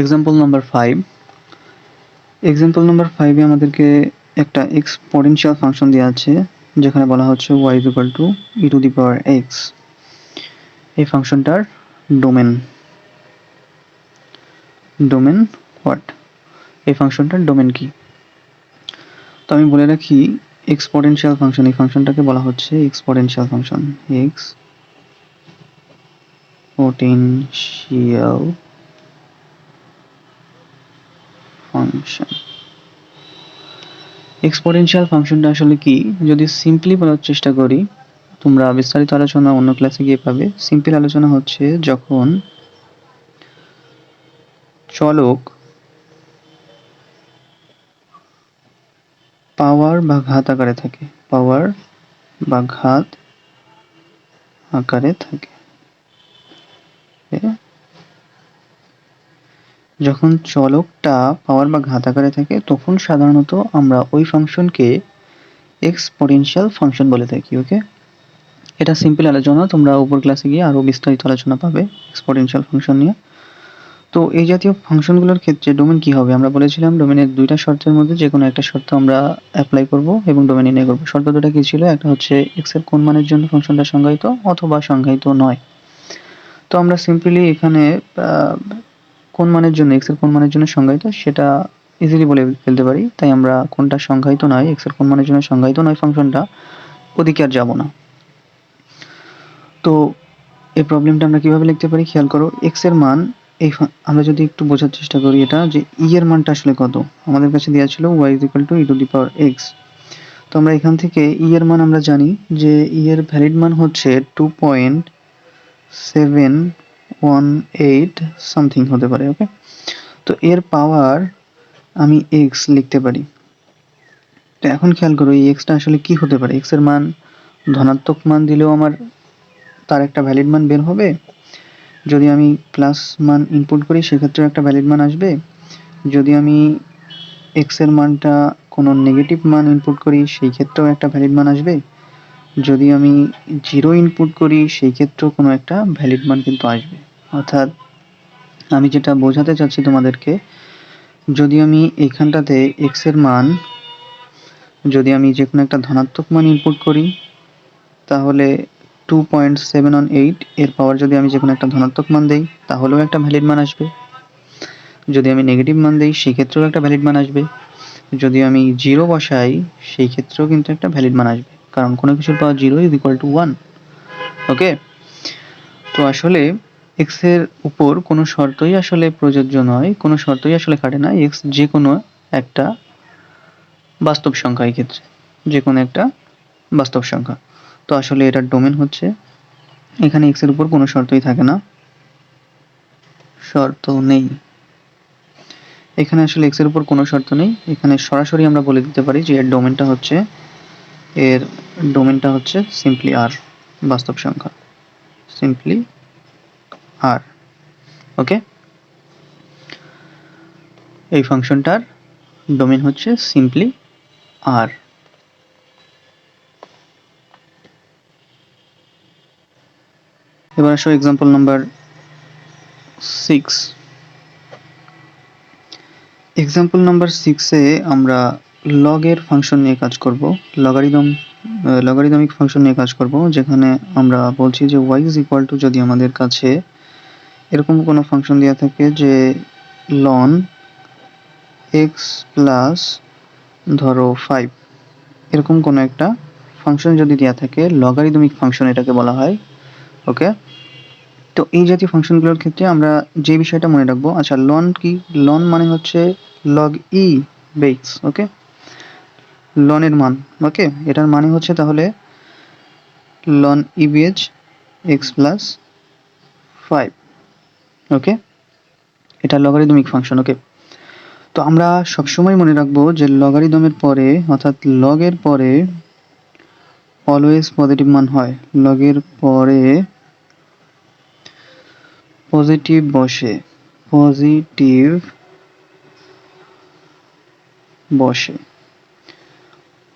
Example number five example number ফাইভে আমাদেরকে একটা এক্সপোনেনশিয়াল ফাংশন দেওয়া আছে, যেখানে বলা হচ্ছে y is to e to the power x এই ফাংশনটার ডোমেন। ডোমেন হোয়াট এই ফাংশনটার ডোমেন কি? তো আমি বলে রাখি এক্সপোনেনশিয়াল ফাংশন এই ফাংশনটাকে বলা হচ্ছে exponential function x potential function exponential ফাংশনটা আসলে কি? যদি সিম্পলি বলার চেষ্টা করি, তোমরা বিস্তারিত আলোচনা অন্য ক্লাসে গিয়ে পাবে। সিম্পল আলোচনা হচ্ছে যখন চলক পাওয়ার বা ঘাত আকারে থাকে। পাওয়ার বা ঘাত আকারে থাকে। যখন চলকটা পাওয়ার বা ঘাত আকারে থাকে, তখন সাধারণত আমরা ওই ফাংশনকে এক্সপোনেনশিয়াল ফাংশন বলে থাকি ওকে এটা সিম্পল আলোচনা, তোমরা উপর ক্লাসে গিয়ে আরও বিস্তারিত আলোচনা পাবে এক্সপোনেনশিয়াল ফাংশন নিয়ে। তো এই জাতীয় ফাংশনগুলোর ক্ষেত্রে ডোমেন কি হবে? আমরা বলেছিলাম ডোমেনের দুইটা শর্তের মধ্যে যে কোনো একটা শর্ত আমরা অ্যাপ্লাই করব এবং ডোমেন নির্ণয় করব। শর্ত দুটা কি ছিল? একটা হচ্ছে এক্সের কোন মানের জন্য ফাংশনটা সংজ্ঞায়িত অথবা সংজ্ঞায়িত নয়। তো আমরা সিম্পলি এখানে কোন মানের জন্য এক্সের কোন মানের জন্য সংজ্ঞায়িত, সেটা ইজিলি বলে ফেলতে পারি। তাই আমরা কোনটা সংজ্ঞায়িত নয় এক্সের কোন মানের জন্য সংজ্ঞায়িত নয় ফাংশনটা, ওদিকে আর যাব না। তো এই প্রবলেমটা আমরা কীভাবে লিখতে পারি? খেয়াল করো এক্সের মান, এই আমরা যদি একটু বোঝার চেষ্টা করি এটা, যে ই e এর মানটা আসলে কত? আমাদের কাছে দেওয়া ছিল y is equal to e to the power x তো আমরা এখান থেকে ই e এর মান আমরা জানি যে ই e এর ভ্যালিড মান হচ্ছে two point seven one eight something হতে পারে ওকে তো এর পাওয়ার আমি এক্স লিখতে পারি। তো এখন খেয়াল করো, এই এক্সটা আসলে কি হতে পারে? এক্সের মান ধনাত্মক মান দিলেও আমার তার একটা ভ্যালিড মান বের হবে। যদি আমি প্লাস মান ইনপুট করি, সেক্ষেত্রেও একটা ভ্যালিড মান আসবে। যদি আমি এক্সের মানটা কোনো নেগেটিভ মান ইনপুট করি সেই ক্ষেত্রেও একটা ভ্যালিড মান আসবে। যদি আমি জিরো ইনপুট করি সেই ক্ষেত্রেও কোনো একটা ভ্যালিড মান কিন্তু আসবে। অর্থাৎ আমি যেটা বোঝাতে চাচ্ছি তোমাদেরকে, যদি আমি এখানটাতে এক্সের মান, যদি আমি যে কোনো একটা ধনাত্মক মান ইনপুট করি, তাহলে two point seven one eight এর পাওয়ার যদি আমি যে কোনো একটা ধনাত্মক মান দিই, তাহলেও একটা ভ্যালিড মান আসবে। যদি আমি নেগেটিভ মান দিই সেই ক্ষেত্রেও একটা ভ্যালিড মান আসবে। যদি আমি জিরো বসাই সেই ক্ষেত্রেও কিন্তু একটা ভ্যালিড মান আসবে। কারণ কোনো কিছুর power zero is equal to one okay তো আসলে এক্সের উপর কোনো শর্তই আসলে প্রযোজ্য নয়, কোনো শর্তই আসলে খাটে না। এক্স যে কোনো একটা বাস্তব সংখ্যা এই ক্ষেত্রে, যে কোনো একটা বাস্তব সংখ্যা। তো আসলে এটার ডোমেন হচ্ছে, এখানে এক্সের উপর কোনো শর্তই থাকে না। শর্ত নেই। এখানে আসলে এক্সের উপর কোনো শর্ত নেই। এখানে সরাসরি আমরা বলে দিতে পারি যে এর ডোমেনটা হচ্ছে, এর ডোমেনটা হচ্ছে সিম্পলি আর বাস্তব সংখ্যা। সিম্পলি আর ওকে এই ফাংশনটার ডোমেন হচ্ছে সিম্পলি আর এবার আসো example number six example number সিক্সে আমরা লগের ফাংশন নিয়ে কাজ করব লগারিদম লগারিদমিক ফাংশন নিয়ে কাজ করব, যেখানে আমরা বলছি যে ওয়াই ইজ ইকুয়াল টু যদি আমাদের কাছে এরকম কোনো ফাংশন দেওয়া থাকে যে লন এক্স প্লাস ধরো ফাইভ এরকম কোনো একটা ফাংশন যদি দেওয়া থাকে লগারিদমিক ফাংশন এটাকে বলা হয় ওকে তো এই জাতীয় ফাংশনগুলোর ক্ষেত্রে আমরা যে বিষয়টা মনে রাখব আচ্ছা লন কি? লন মানে হচ্ছে লগ ই বেক্স ওকে লনের মান ওকে এটার মানে হচ্ছে তাহলে লন ইবিএচ এক্স প্লাস ফাইভ ওকে এটা লগারিদমিক ফাংশন ওকে তো আমরা সবসময় মনে রাখব যে লগারিদমের পরে, অর্থাৎ লগের পরে অলওয়েজ পজিটিভ মান হয়। লগের পরে পজিটিভ বসে। পজিটিভ বসে।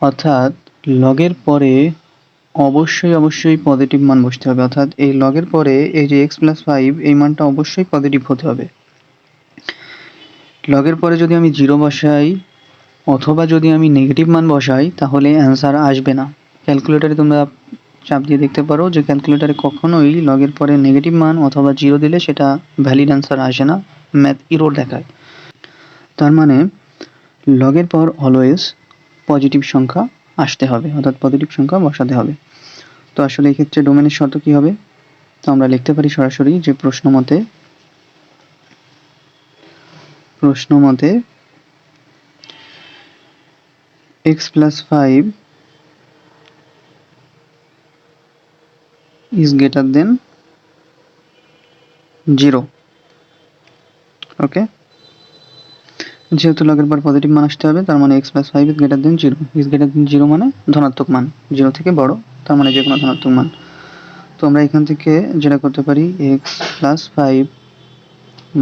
অর্থাৎ লগের পরে অবশ্যই অবশ্যই পজিটিভ মান বসতে হবে। অর্থাৎ এই লগের পরে এই যে এক্স প্লাস ফাইভ এই মানটা অবশ্যই পজিটিভ হতে হবে। লগের পরে যদি আমি জিরো বসাই অথবা যদি আমি নেগেটিভ মান বসাই, তাহলে অ্যান্সার আসবে না। ক্যালকুলেটারে তোমরা চাপ দিয়ে দেখতে পারো যে ক্যালকুলেটারে কখনোই লগের পরে নেগেটিভ মান অথবা জিরো দিলে সেটা ভ্যালিড অ্যান্সার আসে না ম্যাথ ইরোর দেখায়। তার মানে লগের পর অলওয়েজ পজিটিভ সংখ্যা আসতে হবে, অর্থাৎ পজিটিভ সংখ্যা বসাতে হবে। তো আসলে এই ক্ষেত্রে ডোমেনের শর্ত কি হবে? তো আমরা লিখতে পারি সরাসরি যে প্রশ্ন মতে প্রশ্ন মতে x plus five is greater than 0 okay যেহেতু লগের পর পজিটিভ মান আসতে হবে, তার মানে x plus five is greater than zero is greater than zero মানে ধনাত্মক মান জিরো থেকে বড়, তার মানে যে কোনো ধনাত্মক মান। তো আমরা এখান থেকে যেটা করতে পারি x plus five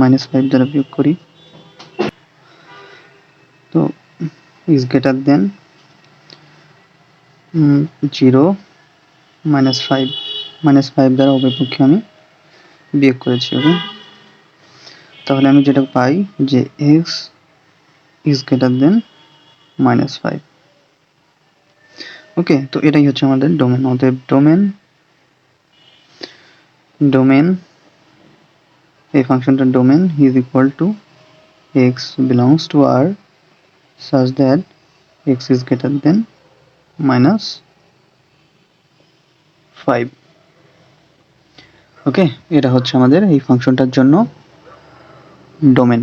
minus five দ্বারা বিয়োগ করি। তো is greater than zero minus five minus five দ্বারা উভয় পক্ষে আমি বিয়োগ করেছি ওকে তাহলে আমি যেটা পাই যে x is greater than minus five okay তো এটাই হচ্ছে আমাদের ডোমেন অতএব ডোমেন ডোমেন এই ফাংশনটার domain is equal to x belongs to R such that x is greater than minus 5 okay এটা হচ্ছে আমাদের এই ফাংশনটার জন্য ডোমেন